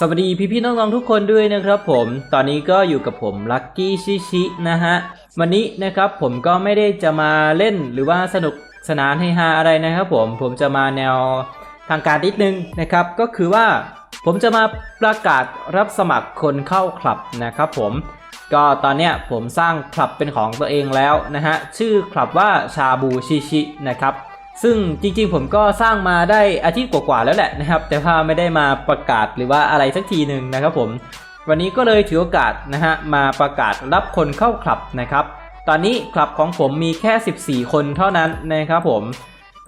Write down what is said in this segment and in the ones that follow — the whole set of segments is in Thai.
สวัสดีพี่ๆน้องๆทุกคนด้วยนะครับผม ตอนนี้ก็อยู่กับผมลัคกี้ชิชินะฮะ วันนี้นะครับผมก็ไม่ได้จะมาเล่นหรือว่าสนุกสนานให้ฮาอะไรนะครับผม ผมจะมาแนวทางการนิดนึงนะครับ ก็คือว่าผมจะมาประกาศรับสมัครคนเข้าคลับนะครับผม ก็ตอนเนี้ยผมสร้างคลับเป็นของตัวเองแล้วนะฮะ ชื่อคลับว่าชาบูชิชินะครับ ซึ่งจริงๆผมก็สร้างมาได้อาทิตย์กว่าๆแล้วแหละนะครับ แต่ว่าไม่ได้มาประกาศหรือว่าอะไรสักทีหนึ่งนะครับผม วันนี้ก็เลยถือโอกาสนะฮะมาประกาศรับคนเข้าคลับนะครับ ตอนนี้คลับของผมมีแค่ 14 คนเท่านั้นนะครับผม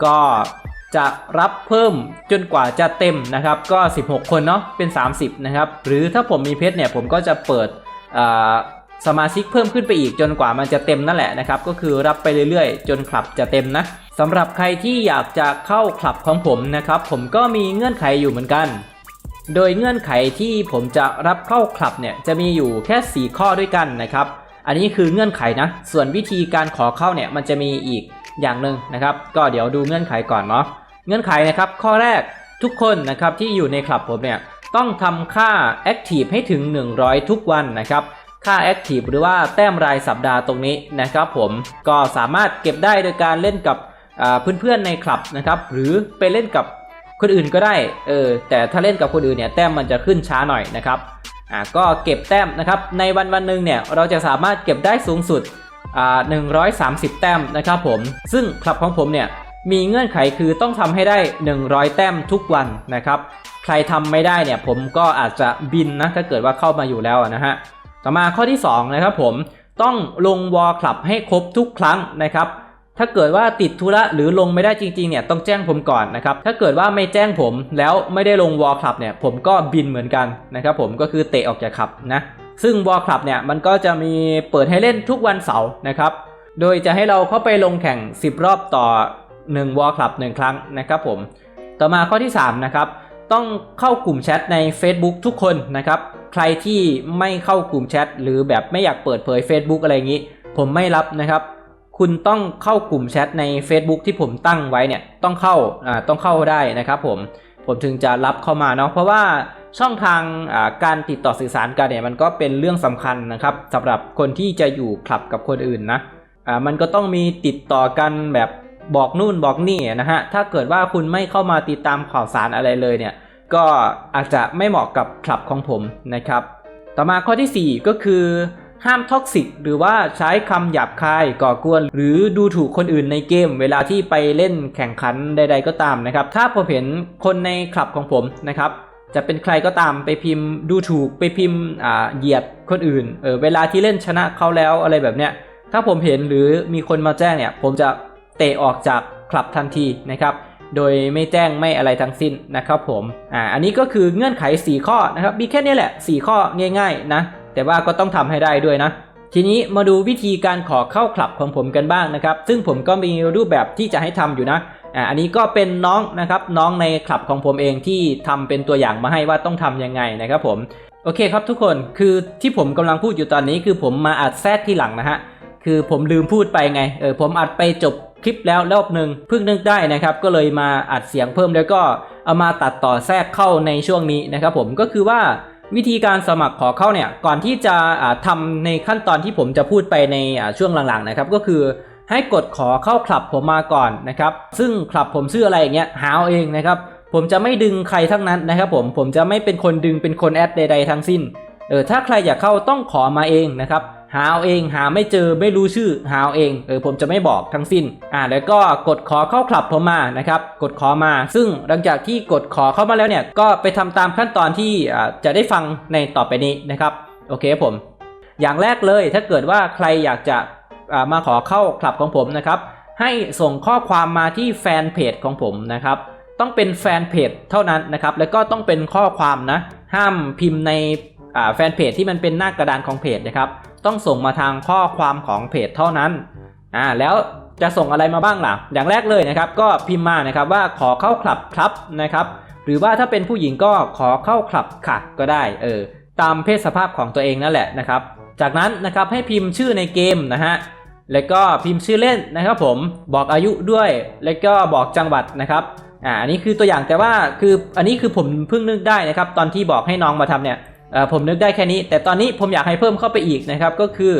ก็จะรับเพิ่มจนกว่าจะเต็มนะครับ ก็ 16 คนเนาะเป็น 30 นะครับ หรือถ้าผมมีเพชรเนี่ยผมก็จะเปิดอ่า สมาชิกเพิ่มขึ้นไปอีกจนกว่ามันจะเต็มนั่นแหละนะครับ ก็คือรับไปเรื่อยๆ จนคลับจะเต็มนะสำหรับใครที่อยากจะเข้าคลับของผมนะครับ ผมก็มีเงื่อนไขอยู่เหมือนกัน โดยเงื่อนไขที่ผมจะรับเข้าคลับเนี่ยจะมีอยู่แค่ 4 ข้อด้วยกันนะครับ อันนี้คือเงื่อนไขนะ ส่วนวิธีการขอเข้าเนี่ยมันจะมีอีกอย่างหนึ่งนะครับ ก็เดี๋ยวดูเงื่อนไขก่อนเนาะเงื่อนไขนะครับ ข้อแรกทุกคนนะครับที่อยู่ในคลับผมเนี่ยต้องทำค่า Active ให้ถึง 100 ทุกวันนะครับ ค่า Active หรือว่าแต้มรายสัปดาห์ตรงนี้นะครับผมก็สามารถเก็บได้โดยการเล่นกับเพื่อนๆในคลับนะครับหรือไปเล่นกับคนอื่นก็ได้เออแต่ถ้าเล่นกับคนอื่นเนี่ยแต้มมันจะขึ้นช้าหน่อยนะครับอ่าก็เก็บแต้มนะครับในวันวันหนึ่งเนี่ยเราจะสามารถเก็บได้สูงสุดอ่า130 แต้มนะครับผมซึ่งคลับของผมเนี่ยมีเงื่อนไขคือต้องทำให้ได้ 100 แต้มทุกวันนะครับ ใครทำไม่ได้เนี่ยผมก็อาจจะบินนะถ้าเกิดว่าเข้ามาอยู่แล้วนะฮะ ต่อมาข้อที่2นะครับผมต้องลงวอลคลับให้ครบทุกครั้งนะครับถ้าเกิดว่าติดธุระหรือลงไม่ได้จริงๆเนี่ยต้องแจ้งผมก่อนนะครับถ้าเกิดว่าไม่แจ้งผมแล้วไม่ได้ลงวอลคลับเนี่ยผมก็บินเหมือนกันนะครับผมก็คือเตะออกจากคลับนะซึ่งวอลคลับเนี่ยมันก็จะมีเปิดให้เล่นทุกวันเสาร์นะครับโดยจะให้เราเข้าไปลงแข่ง 10 รอบต่อ 1วอลคลับ 1 ครั้งนะครับผมต่อมาข้อที่3นะครับ ต้องเข้ากลุ่มแชทใน Facebook ทุกคนนะครับ ใครที่ไม่เข้ากลุ่มแชทหรือแบบไม่อยากเปิดเผย Facebook อะไรอย่างนี้ ผมไม่รับนะครับคุณต้องเข้ากลุ่มแชทใน Facebook ที่ผมตั้งไว้เนี่ยต้องเข้าอ่าต้องเข้าได้นะครับผมผมถึงจะรับเข้ามาเนาะเพราะว่าช่องทางอ่าการติดต่อสื่อสารกันเนี่ยมันก็เป็นเรื่องสำคัญนะครับสำหรับคนที่จะอยู่คลับกับคนอื่นนะอ่ามันก็ต้องมีติดต่อกันแบบ บอกนู่นบอกนี่นะฮะ ถ้าเกิดว่าคุณไม่เข้ามาติดตามข่าวสารอะไรเลยเนี่ย ก็อาจจะไม่เหมาะกับคลับของผมนะครับ ต่อมาข้อที่ 4 ก็คือห้ามท็อกซิกหรือว่าใช้คำหยาบคายก่อกวน หรือดูถูกคนอื่นในเกม เวลาที่ไปเล่นแข่งขันใด ๆ ก็ตามนะครับ ถ้าผมเห็นคนในคลับของผมนะครับจะเป็นใครก็ตามไปพิมพ์ดูถูกไปพิมพ์อ่าเหยียดคนอื่นเออเวลาที่เล่นชนะเขาแล้วอะไรแบบเนี้ยถ้าผมเห็นหรือมีคนมาแจ้งเนี่ย ผมจะ เตะออกจากคลับทันทีนะครับ โดยไม่แจ้งไม่อะไรทั้งสิ้นนะครับผม อ่า อันนี้ก็คือเงื่อนไข 4 ข้อนะครับ มีแค่นี้แหละ 4 ข้อง่ายๆนะ แต่ว่าก็ต้องทำให้ได้ด้วยนะ ทีนี้มาดูวิธีการขอเข้าคลับของผมกันบ้างนะครับ ซึ่งผมก็มีรูปแบบที่จะให้ทำอยู่นะ อ่า อันนี้ก็เป็นน้องนะครับน้องในคลับของผมเองที่ทำเป็นตัวอย่างมาให้ว่าต้องทำยังไงนะครับผม โอเคครับทุกคน คือที่ผมกำลังพูดอยู่ตอนนี้คือผมมาอัดแทรกที่หลังนะฮะ คือผมลืมพูดไปไง เออผมอัดไปจบ คลิปแล้วรอบหนึ่งเพิ่งนึกได้นะครับก็เลยมาอัดเสียงเพิ่มแล้วก็เอามาตัดต่อแทรกเข้าในช่วงนี้นะครับผมก็คือว่าวิธีการสมัครขอเข้าเนี่ยก่อนที่จะอ่าทำในขั้นตอนที่ผมจะพูดไปในช่วงหลังๆนะครับก็คือให้กดขอเข้าคลับผมมาก่อนนะครับซึ่งคลับผมชื่ออะไรอย่างเงี้ยหาเอาเองนะครับผมจะไม่ดึงใครทั้งนั้นนะครับผมผมจะไม่เป็นคนดึงเป็นคนแอดใดๆทั้งสิ้นเออถ้าใครอยากเข้าต้องขอมาเองนะครับ หาเอาเองหาไม่เจอไม่รู้ชื่อหาเอาเองเออผมจะไม่บอกทั้งสิ้นอ่าแล้วก็กดขอเข้าคลับผมมานะครับกดขอมา ซึ่งหลังจากที่กดขอเข้ามาแล้วเนี่ยก็ไปทำตามขั้นตอนที่อ่าจะได้ฟังในต่อไปนี้นะครับโอเคครับผม อย่างแรกเลยถ้าเกิดว่าใครอยากจะอ่ามาขอเข้าคลับของผมนะครับให้ส่งข้อความมาที่แฟนเพจของผมนะครับต้องเป็นแฟนเพจเท่านั้นนะครับแล้วก็ต้องเป็นข้อความนะห้ามพิมพ์ในแฟนเพจที่มันเป็นหน้ากระดานของเพจนะครับ ต้องส่งมาทางข้อความของเพจเท่านั้นอ่าแล้วจะส่งอะไรมาบ้างล่ะ อย่างแรกเลยนะครับ ก็พิมพ์มานะครับว่าขอเข้าคลับครับนะครับ หรือว่าถ้าเป็นผู้หญิงก็ขอเข้าคลับค่ะก็ได้เออตามเพศสภาพของตัวเองนั่นแหละนะครับ จากนั้นนะครับให้พิมพ์ชื่อในเกมนะฮะแล้วก็พิมพ์ชื่อเล่นนะครับ ผมบอกอายุด้วย แล้วก็บอกจังหวัดนะครับอ่าอันนี้คือตัวอย่างแต่ว่าคืออันนี้คือผมเพิ่งนึกได้นะครับ ตอนที่บอกให้น้องมาทำเนี่ยเอ่อ ผมนึกได้แค่นี้ แต่ตอนนี้ผมอยากให้เพิ่มเข้าไปอีกนะครับก็คือ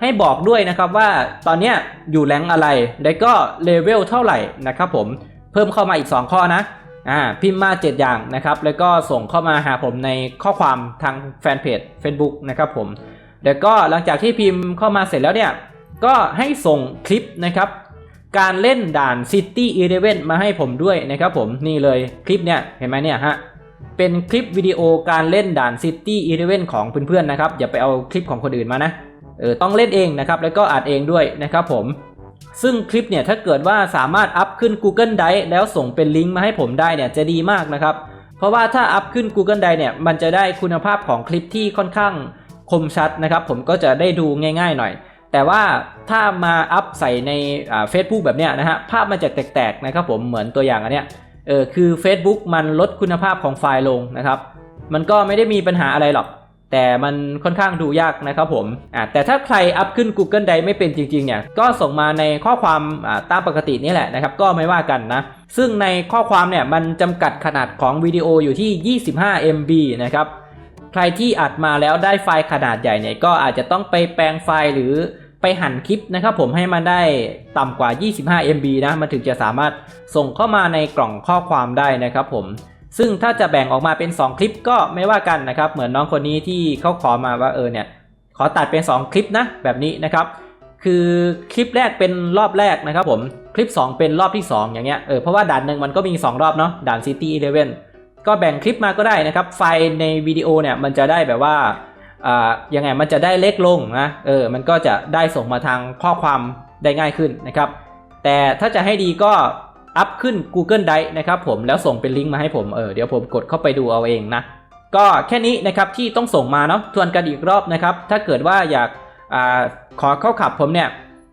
ให้บอกด้วยนะครับว่าตอนนี้อยู่แรงอะไร แล้วก็เลเวลเท่าไหร่นะครับผมเพิ่มเข้ามาอีก 2 ข้อนะอ่าพิมพ์มา 7 อย่างนะครับ แล้วก็ส่งเข้ามาหาผมในข้อความทางแฟนเพจ Facebook นะครับผมแล้วก็หลังจากที่พิมพ์เข้ามาเสร็จแล้วเนี่ย ก็ให้ส่งคลิปนะครับ การเล่นด่าน City Eleven มาให้ผมด้วยนะครับผมนี่เลยคลิปเนี่ยเห็นไหมเนี่ยฮะ เป็นคลิปวิดีโอการเล่นด่าน City Eleven ของเพื่อนๆนะครับ อย่าไปเอาคลิปของคนอื่นมานะ เออต้องเล่นเองนะครับ แล้วก็อัดเองด้วยนะครับผม ซึ่งคลิปเนี่ยถ้าเกิดว่าสามารถอัพขึ้น Google Drive แล้วส่งเป็นลิงก์มาให้ผมได้เนี่ยจะดีมากนะครับ เพราะว่าถ้าอัพขึ้น Google Drive เนี่ยมันจะได้คุณภาพของคลิปที่ค่อนข้างคมชัดนะครับ ผมก็จะได้ดูง่ายๆหน่อยแต่ว่าถ้ามาอัพใส่ในเฟซบุ๊กแบบเนี้ยนะฮะภาพมันจะแตกๆนะครับผมเหมือนตัวอย่างอันเนี้ย เออคือ Facebook มันลดคุณภาพของไฟล์ลงนะครับ มันก็ไม่ได้มีปัญหาอะไรหรอก แต่มันค่อนข้างดูยากนะครับผมอ่าแต่ถ้าใครอัพขึ้น Google Drive ไม่เป็นจริงๆเนี่ยก็ส่งมาในข้อความอ่าตามปกตินี่แหละนะครับ ก็ไม่ว่ากันนะ ซึ่งในข้อความเนี่ยมันจำกัดขนาดของวิดีโออยู่ที่ 25 MB นะครับใครที่อัดมาแล้วได้ไฟล์ขนาดใหญ่เนี่ยก็อาจจะต้องไปแปลงไฟล์หรือ ไปหั่นคลิปนะครับผมให้มันได้ต่ำกว่า 25 MB นะ มันถึงจะสามารถส่งเข้ามาในกล่องข้อความได้นะครับผม ซึ่งถ้าจะแบ่งออกมาเป็น 2 คลิปก็ไม่ว่ากันนะครับ เหมือนน้องคนนี้ที่เขาขอมาว่าเออเนี่ย ขอตัดเป็น 2 คลิปนะ แบบนี้นะครับ คือคลิปแรกเป็นรอบแรกนะครับผม คลิป 2 เป็นรอบที่ 2 อย่างเงี้ย เออ เพราะว่าด่านหนึ่งมันก็มี 2 รอบเนาะ ด่าน City Eleven ก็แบ่งคลิปมาก็ได้นะครับ ไฟล์ในวิดีโอเนี่ยมันจะได้แบบว่า ยังไงมันจะได้เล็กลงนะเออมันก็จะได้ส่งมาทางข้อความได้ง่ายขึ้นนะครับ แต่ถ้าจะให้ดีก็อัพขึ้น Google Drive นะครับผมแล้วส่งเป็นลิงก์มาให้ผมเออเดี๋ยวผมกดเข้าไปดูเอาเองนะก็แค่นี้นะครับที่ต้องส่งมาเนาะทวนกันอีกรอบนะครับ ถ้าเกิดว่าอยากอขอเข้าขับผมเนี่ย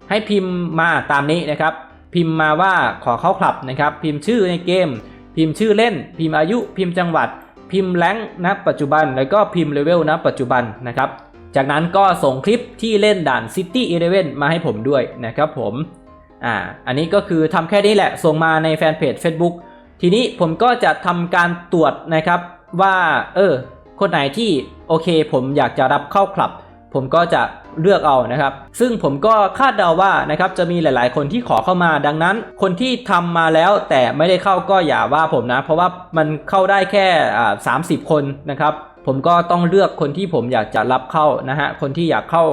ให้พิมพ์มาตามนี้นะครับ พิมพ์มาว่าขอเข้าคลับนะครับ พิมพ์ชื่อในเกม พิมพ์ชื่อเล่น พิมพ์อายุ พิมพ์จังหวัด พิมพ์แรงค์ณปัจจุบัน แล้วก็พิมพ์เลเวลณปัจจุบันนะครับ จากนั้นก็ส่งคลิปที่เล่นด่าน City Eleven มาให้ผมด้วยนะครับผม อ่า อันนี้ก็คือทำแค่นี้แหละ ส่งมาในแฟนเพจ Facebook ทีนี้ผมก็จะทำการตรวจนะครับว่า เออ คนไหนที่โอเค ผมอยากจะรับเข้าคลับ ผมก็จะเลือกเอานะครับ ซึ่งผมก็คาดเดาว่านะครับจะมีหลาย ๆ คนที่ขอเข้ามา ดังนั้น คนที่ทำมาแล้วแต่ไม่ได้เข้าก็อย่าว่าผมนะ เพราะว่ามันเข้าได้แค่สามสิบคนนะครับ ผมก็ต้องเลือกคนที่ผมอยากจะรับเข้านะฮะ คนที่อยากเข้า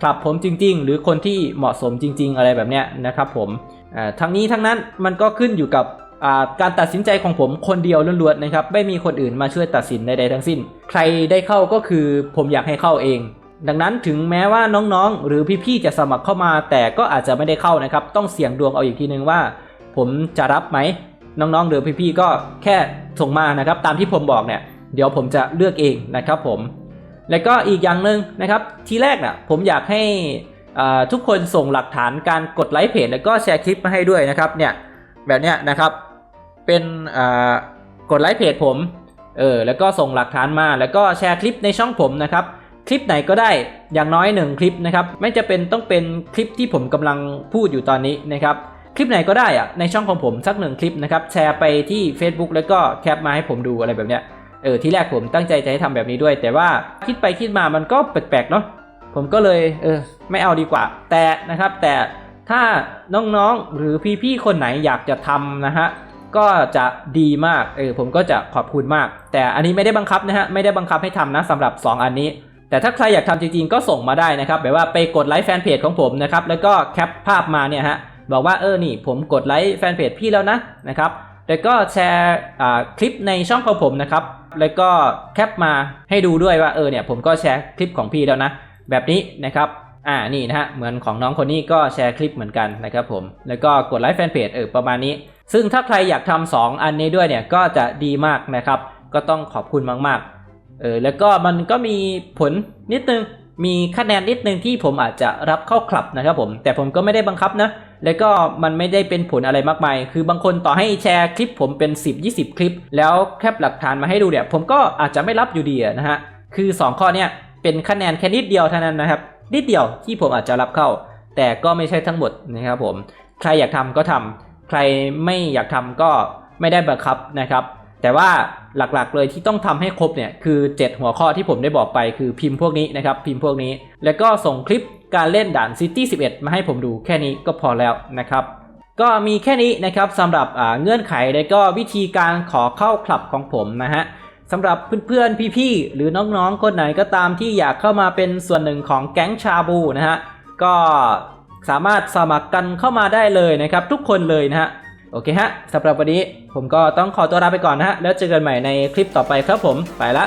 คลับผมจริง ๆ หรือคนที่เหมาะสมจริง ๆ อะไรแบบเนี้ยนะครับผมทั้งนี้ทั้งนั้นมันก็ขึ้นอยู่กับการตัดสินใจของผมคนเดียวล้วนๆนะครับ ไม่มีคนอื่นมาช่วยตัดสินใดๆทั้งสิ้น ใครได้เข้าก็คือผมอยากให้เข้าเอง ดังนั้นถึงแม้ว่าน้องๆ หรือพี่ๆจะสมัครเข้ามา แต่ก็อาจจะไม่ได้เข้านะครับ ต้องเสี่ยงดวงเอาอีกทีนึงว่า ผมจะรับไหมน้องๆ หรือพี่ๆก็แค่ส่งมานะครับ ตามที่ผมบอกเนี่ยเดี๋ยวผมจะเลือกเองนะครับผม แล้วก็อีกอย่างหนึ่งนะครับ ทีแรกน่ะผมอยากให้ทุกคนส่งหลักฐานการกดไลค์เพจแล้วก็แชร์คลิปมาให้ด้วยนะครับเนี่ยแบบเนี้ยนะครับเป็นกดไลค์เพจผมเออแล้วก็ส่งหลักฐานมาแล้วก็แชร์คลิปในช่องผมนะครับ คลิปไหนก็ได้อย่างน้อยหนึ่งคลิปนะครับ ไม่จะเป็นต้องเป็นคลิปที่ผมกำลังพูดอยู่ตอนนี้นะครับคลิปไหนก็ได้อะในช่องของผมสักหนึ่งคลิปนะครับแชร์ไปที่ Facebook แล้วก็แคปมาให้ผมดูอะไรแบบเนี้ยเออที่แรกผมตั้งใจจะให้ทำแบบนี้ด้วย แต่ว่าคิดไปคิดมามันก็แปลกๆเนาะผมก็เลยเออไม่เอาดีกว่า แต่นะครับ แต่ถ้าน้องๆหรือพี่ๆคนไหนอยากจะทำนะฮะก็จะดีมากเออผมก็จะขอบคุณมาก แต่อันนี้ไม่ได้บังคับนะฮะไม่ได้บังคับให้ทำนะสำหรับ 2 อันนี้ แต่ถ้าใครอยากทำจริงๆ ก็ส่งมาได้นะครับแบบว่าไปกดไลค์แฟนเพจของผมนะครับแล้วก็แคปภาพมาเนี่ยฮะบอกว่าเออนี่ผมกดไลค์แฟนเพจพี่แล้วนะนะครับแล้วก็แชร์คลิปในช่องของผมนะครับแล้วก็แคปมาให้ดูด้วยว่าเออเนี่ยผมก็แชร์คลิปของพี่แล้วนะ แบบนี้นะครับอ่านี่นะฮะเหมือนของน้องคนนี้ก็แชร์คลิปเหมือนกันนะครับผมแล้วก็กดไลค์แฟนเพจเออประมาณนี้ ซึ่งถ้าใครอยากทำสองอันนี้ด้วยเนี่ยก็จะดีมากนะครับก็ต้องขอบคุณมากๆ เออแล้วก็มันก็มีผลนิดนึงมีคะแนนนิดนึงที่ผมอาจจะรับเข้าคลับนะครับผมแต่ผมก็ไม่ได้บังคับนะ แล้วก็มันไม่ได้เป็นผลอะไรมากมาย คือบางคนต่อให้แชร์คลิปผมเป็น 10 20 คลิป แล้วแคปหลักฐานมาให้ดูเนี่ยผมก็อาจจะไม่รับอยู่ดีนะฮะคือ 2 ข้อเนี่ยเป็นคะแนนแค่นิดเดียวเท่านั้นนะครับ นิดเดียวที่ผมอาจจะรับเข้า แต่ก็ไม่ใช่ทั้งหมดนะครับผม ใครอยากทำก็ทำใครไม่อยากทำก็ไม่ได้บังคับนะครับ แต่ว่าหลักๆเลยที่ต้องทำให้ครบเนี่ยคือ 7 หัวข้อที่ผมได้บอกไปคือพิมพ์พวกนี้นะครับพิมพ์พวกนี้ แล้วก็ส่งคลิปการเล่นด่าน City 11 มาให้ผมดูแค่นี้ก็พอแล้วนะครับก็มีแค่นี้นะครับสำหรับเงื่อนไขและก็วิธีการขอเข้าคลับของผมนะฮะสำหรับเพื่อนๆ พี่ๆ หรือน้องๆ คนไหนก็ตามที่อยากเข้ามาเป็นส่วนหนึ่งของแก๊งชาบูนะฮะก็สามารถสมัครกันเข้ามาได้เลยนะครับ ทุกคนเลยนะฮะ โอเคฮะสำหรับวันนี้ผมก็ต้องขอตัวลาไปก่อนนะฮะแล้วเจอกันใหม่ในคลิปต่อไปครับผมไปละ